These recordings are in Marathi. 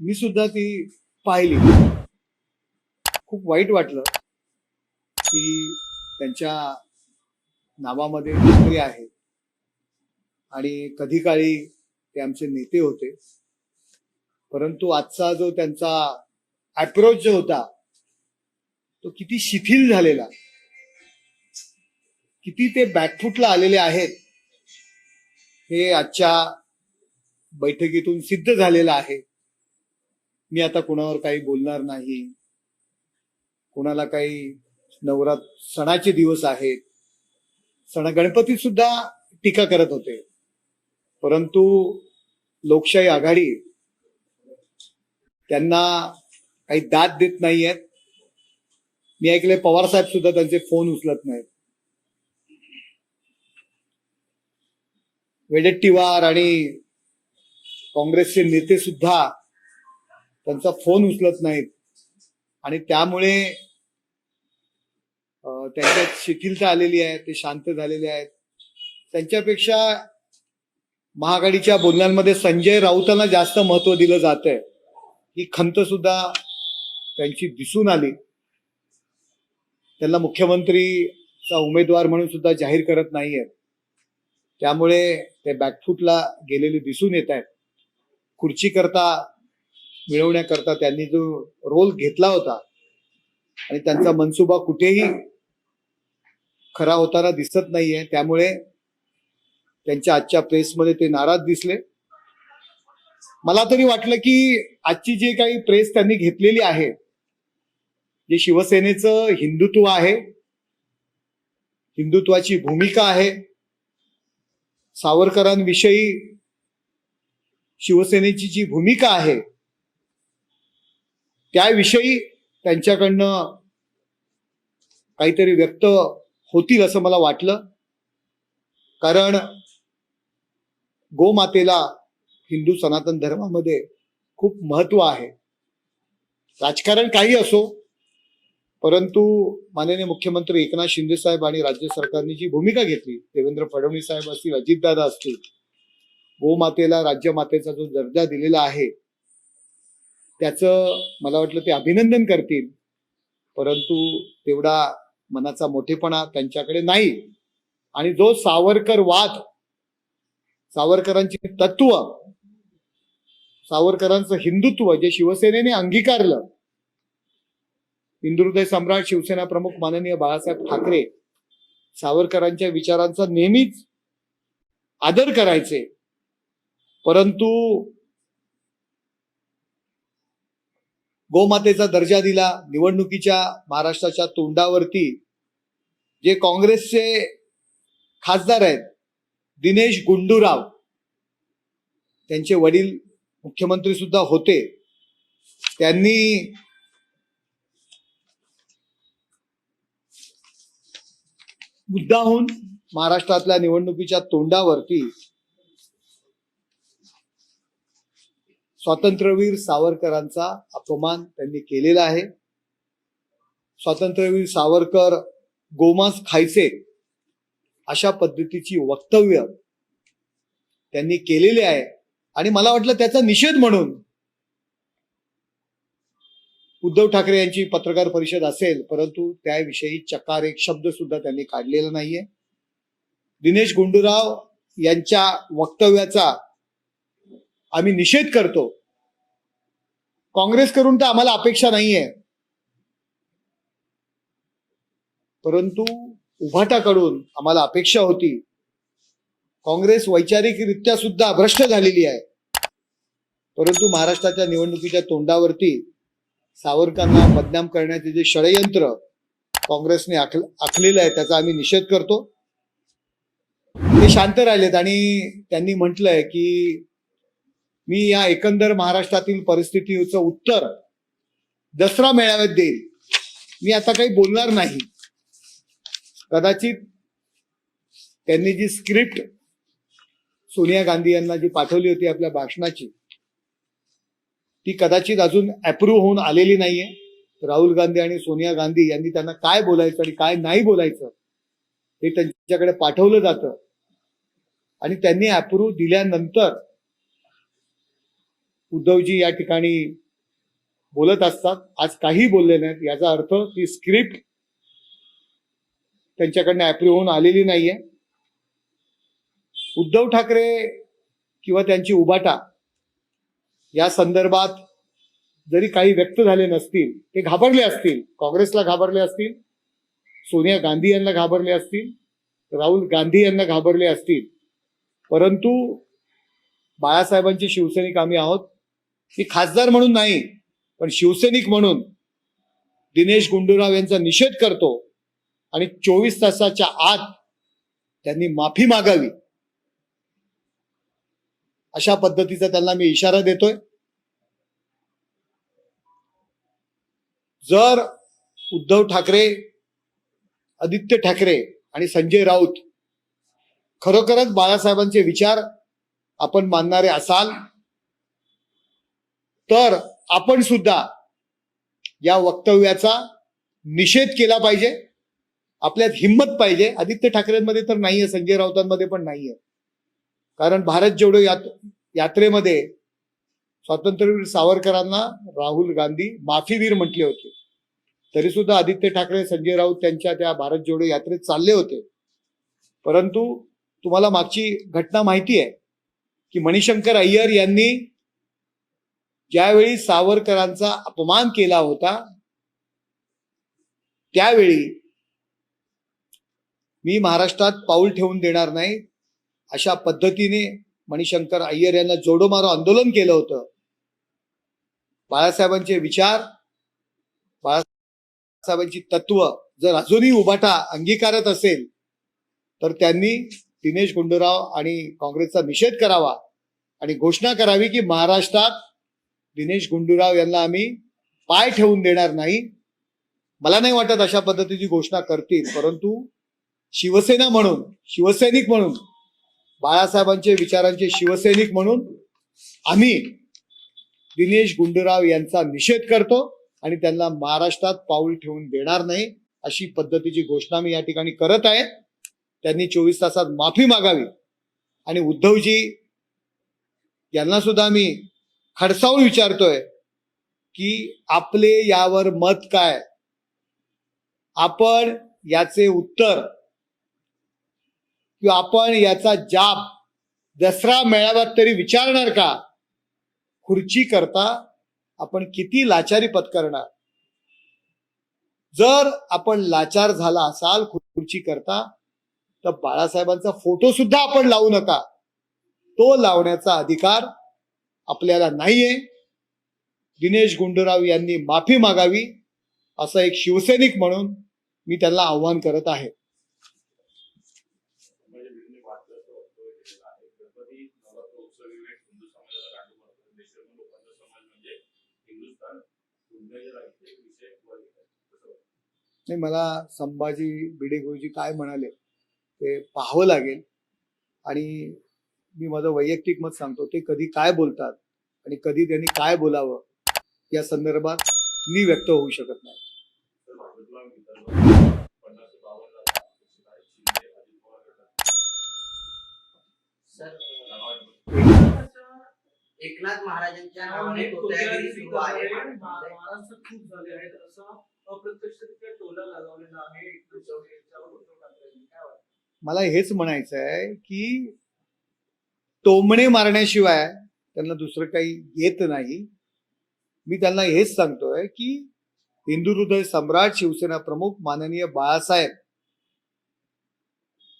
मी सुद्धा ती पाहिली. खूप वाईट वाटलं की त्यांच्या नावामध्ये नोकरी आहे. आणि कधी काळी ते आमचे नेते होते. परंतु आजचा जो त्यांचा अप्रोच जो होता तो किती शिथिल झालेला. किती ते बॅकफुटला आलेले आहेत हे आजच्या बैठकीतून सिद्ध झालेलं आहे. मी आता कुणावर काही बोलणार नाही. कुणाला काही नवरात सणाचे दिवस आहेत. सण गणपती सुद्धा टीका करत होते. परंतु लोकशाही आघाडी त्यांना काही दाद देत नाहीयेत. मी ऐकले पवार साहेब सुद्धा त्यांचे फोन उचलत नाहीत. वेडेट्टीवार आणि काँग्रेसचे नेते सुद्धा त्यांचा फोन उचलत नाहीत. आणि त्यामुळे त्यांच्यात शिथिलता आलेली आहे ते शांत झालेले आहेत. त्यांच्यापेक्षा महाआघाडीच्या बोलण्यांमध्ये संजय राऊतांना जास्त महत्त्व दिलं जात आहे ही खंत सुद्धा त्यांची दिसून आली. त्यांना मुख्यमंत्रीचा उमेदवार म्हणून सुद्धा जाहीर करत नाहीयेत त्यामुळे ते बॅकफूटला गेलेले दिसून येत आहेत. खुर्ची करता मिळवण्याकरता त्यांनी जो रोल घेतला होता आणि त्यांचा मनसुबा कुठेही खरा होताना दिसत नाहीये त्यामुळे त्यांच्या आजच्या प्रेसमध्ये ते नाराज दिसले. मला तरी वाटलं की आजची जी काही प्रेस त्यांनी घेतलेली आहे जे शिवसेनेचं हिंदुत्व आहे हिंदुत्वाची भूमिका आहे सावरकरांविषयी शिवसेनेची जी भूमिका आहे त्याविषयी त्यांच्याकडनं काहीतरी व्यक्त होतील असं मला वाटलं. कारण गोमातेला हिंदू सनातन धर्मामध्ये खूप महत्त्व आहे. राजकारण काही असो परंतु माननीय मुख्यमंत्री एकनाथ शिंदे साहेब आणि राज्य सरकारने जी भूमिका घेतली देवेंद्र फडणवीस साहेब असतील अजितदादा असतील गोमातेला राज्यमातेचा जो दर्जा दिलेला आहे त्याचं मला वाटलं ते अभिनंदन करतील. परंतु तेवढा मनाचा मोठेपणा त्यांच्याकडे नाही. आणि जो सावरकर वाद सावरकरांची तत्व सावरकरांचं हिंदुत्व जे शिवसेनेने अंगीकारलं हिंदुहृदय सम्राट शिवसेना प्रमुख माननीय बाळासाहेब ठाकरे सावरकरांच्या विचारांचा नेहमीच आदर करायचे. परंतु गोमातेचा दर्जा दिला निवडणुकीच्या महाराष्ट्राच्या तोंडावरती. जे काँग्रेसचे खासदार आहेत दिनेश गुंडूराव त्यांचे वडील मुख्यमंत्री सुद्धा होते. त्यांनी मुद्दाहून महाराष्ट्रातल्या निवडणुकीच्या तोंडावरती स्वातंत्र्यवीर सावरकरांचा अपमान त्यांनी केलेला आहे. स्वातंत्र्यवीर सावरकर गोमांस खायचे अशा पद्धतीची वक्तव्य त्यांनी केलेले आहे. आणि मला वाटलं त्याचा निषेध म्हणून उद्धव ठाकरे यांची पत्रकार परिषद असेल परंतु त्याविषयी चकार एक शब्द सुद्धा त्यांनी काढलेला नाहीये. दिनेश गुंडूराव यांच्या वक्तव्याचा आम्ही निषेध करतो. काँग्रेसकडून तर आम्हाला अपेक्षा नाहीये. परंतु उभाटाकडून आम्हाला अपेक्षा होती. काँग्रेस वैचारिकरित्या सुद्धा भ्रष्ट झालेली आहे. परंतु महाराष्ट्राच्या निवडणुकीच्या तोंडावरती सावरकरांना बदनाम करण्याचे जे षडयंत्र काँग्रेसने आखल आखलेलं आहे त्याचा आम्ही निषेध करतो. ते शांत राहिलेत आणि त्यांनी म्हटलंय की मी या एकंदर महाराष्ट्रातील परिस्थितीचं उत्तर दसरा मेळाव्यात देईल मी आता काही बोलणार नाही. कदाचित त्यांनी जी स्क्रिप्ट सोनिया गांधी यांना जी पाठवली होती आपल्या भाषणाची ती कदाचित अजून अप्रूव्ह होऊन आलेली नाहीये. राहुल गांधी आणि सोनिया गांधी यांनी त्यांना काय बोलायचं आणि काय नाही बोलायचं हे त्यांच्याकडे पाठवलं जातं. आणि त्यांनी अप्रूव्ह दिल्यानंतर उद्धवजी या ठिकाणी बोलत असतात. आज काही बोलले नाहीत. याचा अर्थ ती स्क्रिप्ट त्यांच्याकडनं अप्रूव्ह होऊन आलेली नाहीये. उद्धव ठाकरे किंवा त्यांची उबाटा या संदर्भात जरी काही व्यक्त झाले नसतील ते घाबरले असतील. काँग्रेसला घाबरले असतील सोनिया गांधी यांना घाबरले असतील राहुल गांधी यांना घाबरले असतील. परंतु बाळासाहेबांचे शिवसैनिक आम्ही आहोत. मी खासदार म्हणून नाही पण शिवसैनिक म्हणून दिनेश गुंडूराव यांचा निषेध करतो आणि चोवीस तासाच्या आत त्यांनी माफी मागावी. अशा पद्धतीचा त्यांना मी इशारा देतोय. जर उद्धव ठाकरे आदित्य ठाकरे आणि संजय राऊत खरोखरच बाळासाहेबांचे विचार आपण मानणारे असाल तर आपण सुद्धा या वक्तव्याचा निषेध केला पाहिजे. आपल्यात हिंमत पाहिजे. आदित्य ठाकरेंमध्ये तर नाहीये संजय राऊतांमध्ये पण नाहीये. कारण भारत जेवढं यात यात्रेमध्ये स्वातंत्र्यवीर सावरकरांना राहुल गांधी माफीवीर म्हटले होते तरी सुद्धा आदित्य ठाकरे संजय राऊत त्यांच्या त्या भारत जोडो यात्रेत चालले होते. परंतु तुम्हाला मागची घटना माहिती आहे की मणिशंकर अय्यर यांनी ज्यावेळी सावरकरांचा अपमान केला होता त्यावेळी मी महाराष्ट्रात पाऊल ठेवून देणार नाही अशा पद्धतीने मणिशंकर अय्यर यांना जोडो मारो आंदोलन केलं होतं. बाळासाहेबांचे विचार बाळासाहेबांची तत्व जर अजूनही उभाटा अंगीकारत असेल तर त्यांनी दिनेश गुंडूराव आणि काँग्रेसचा निषेध करावा आणि घोषणा करावी की महाराष्ट्रात दिनेश गुंडूराव यांना आम्ही पाय ठेवून देणार नाही. मला नाही वाटत अशा पद्धतीची घोषणा करतील परंतु शिवसेना म्हणून शिवसैनिक म्हणून बाळासाहेबांचे विचारांचे शिवसैनिक म्हणून आम्ही दिनेश गुंडूराव यांचा निषेध करतो आणि त्यांना महाराष्ट्रात पाऊल ठेवून देणार नाही अशी पद्धतीची घोषणा मी या ठिकाणी करत आहे. त्यांनी चोवीस तासात माफी मागावी. आणि उद्धवजी यांना सुद्धा मी खडसावून विचारतोय की आपले यावर मत काय? आपण याचे उत्तर किंवा आपण याचा जाब दसरा मेळाव्यात तरी विचारणार का? खुर्ची करता आपण किती लाचारी पत्करणार? जर आपण लाचार झाला असाल खुर्ची करता तर बाळासाहेबांचा फोटो सुद्धा आपण लावू नका. तो लावण्याचा अधिकार आपल्याला नाहीये. दिनेश गुंडूराव यांनी माफी मागावी असं एक शिवसैनिक म्हणून मी त्यांना आव्हान करत आहे. नाही मला संभाजी भिडे गुरुजी काय म्हणाले ते पाहावं लागेल. आणि मी माझं वैयक्तिक मत सांगतो ते कधी काय बोलतात आणि कधी त्यांनी काय बोलावं या संदर्भात मी व्यक्त होऊ शकत नाही. एकनाथ महाराजांच्या महाराष्ट्रात खूप झाले आहेत. असा अप्रत्यक्षरित्या टोला लगावलेला आहे. मला हेच म्हणायचं आहे की टोमणे मारण्याशिवाय त्यांना दुसरं काही येत नाही. मी त्यांना हेच सांगतोय की हिंदू हृदय सम्राट शिवसेना प्रमुख माननीय बाळासाहेब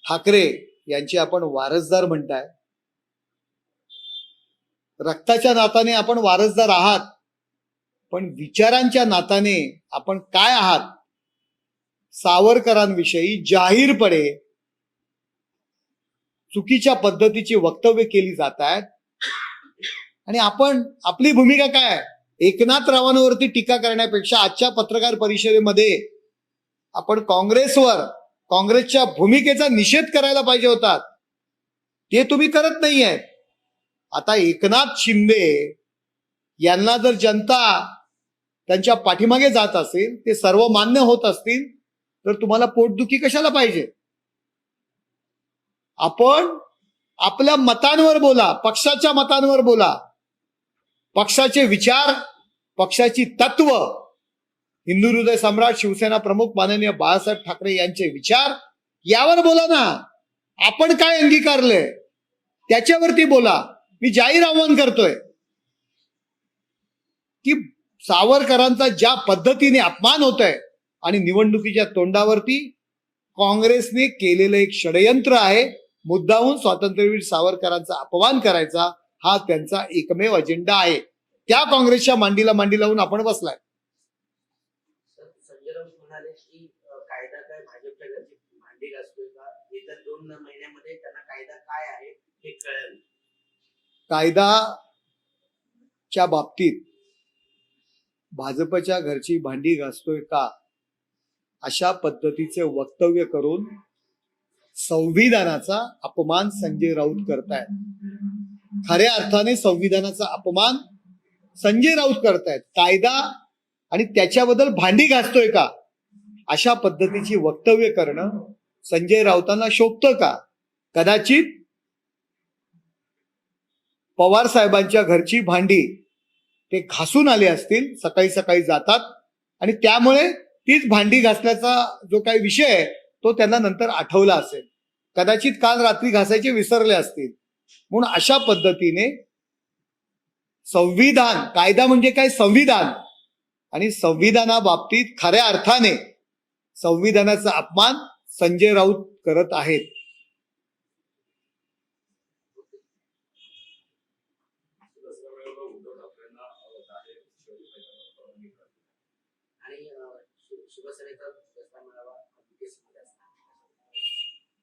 ठाकरे यांचे आपण वारसदार म्हणताय. रक्ताच्या नाताने आपण वारसदार आहात. पण विचारांच्या नाताने आपण काय आहात? सावरकरांविषयी जाहीरपणे चुकीच्या पद्धतीची वक्तव्य केली जात आहेत. आणि आपण आपली भूमिका काय एकनाथ रावांवरती टीका करण्यापेक्षा आजच्या पत्रकार परिषदेमध्ये आपण काँग्रेसवर काँग्रेसच्या भूमिकेचा निषेध करायला पाहिजे होता ते तुम्ही करत नाहीये. आता एकनाथ शिंदे यांना जर जनता त्यांच्या पाठीमागे जात असेल ते सर्व मान्य होत असतील तर तुम्हाला पोटदुखी कशाला पाहिजे? आपण आपल्या मतांवर बोला पक्षाच्या मतांवर बोला. पक्षाचे विचार पक्षाची तत्व. हिंदू हृदय सम्राट शिवसेना प्रमुख माननीय बाळासाहेब ठाकरे यांचे विचार यावर बोला ना. आपण काय अंगीकारलंय? त्याच्यावरती बोला. मी जाहीर आव्हान करतोय. की सावरकरांचा ज्या पद्धतीने अपमान होत आहे आणि निवडणुकीच्या तोंडावरती काँग्रेसने केलेलं एक षडयंत्र आहे मुद्दाहून स्वातंत्र्यवीर सावरकरांचा अपमान करायचा हा त्यांचा एकमेव अजेंडा आहे. त्या काँग्रेसच्या मांडीला मांडी लावून आपण बसलाय. कायदा काय भाजपच्या घरची भांडी घासतोय का? येत्या दोन महिन्यामध्ये त्यांना कायदा काय आहे हे कळेल. कायदाच्या बाबतीत भाजपच्या घरची भांडी घासतोय का अशा पद्धतीचे वक्तव्य करून संविधानाचा अपमान संजय राऊत करतायत. खऱ्या अर्थाने संविधानाचा अपमान संजय राऊत करतायत. कायदा आणि त्याच्याबद्दल भांडी घासतोय का? अशा पद्धतीची वक्तव्य करणं संजय राऊतांना शोभतं का? कदाचित पवार साहेबांच्या घरची भांडी ते घासून आले असतील सकाळी सकाळी जातात आणि त्यामुळे तीच भांडी घासल्याचा जो काही विषय आहे तो त्यांना नंतर आठवला असेल. कदाचित काल रात्री घासायचे विसरले असतील. म्हणून अशा पद्धतीने संविधान कायदा म्हणजे काय? संविधान. आणि संविधानाबाबतीत खऱ्या अर्थाने संविधानाचा अपमान संजय राऊत करत आहेत.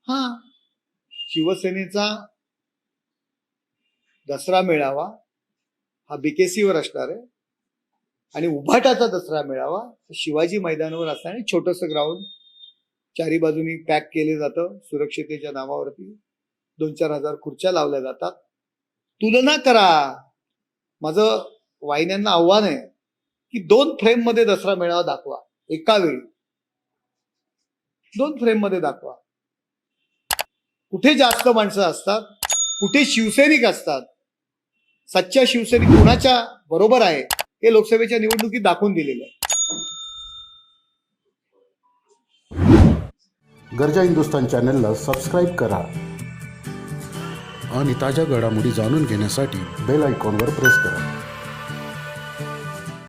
हा. शिवसेनेचा दसरा मेळावा हा बीकेसीवर वर असणार आहे. आणि उभाटाचा दसरा मेळावा शिवाजी मैदानावर असणार आणि छोटस ग्राउंड चारी बाजूनी पॅक केले जातं. सुरक्षितेच्या नावावरती दोन चार हजार खुर्च्या लावल्या जातात. तुलना करा. माझं वाहिन्यांना आव्हान आहे की दोन फ्रेममध्ये दसरा मेळावा दाखवा. एका वेळी. दोन फ्रेममध्ये दाखवा. कुठे जास्त माणसं असतात? कुठे शिवसैनिक असतात? सच्चा शिवसैनिक कुणाच्या बरोबर आहे? हे लोकसभेच्या निवडणुकीत दाखवून दिलेलं आहे. गरजा हिंदुस्तान चॅनलला सबस्क्राईब करा. आणि ताज्या घडामोडी जाणून घेण्यासाठी बेल आयकॉनवर प्रेस करा.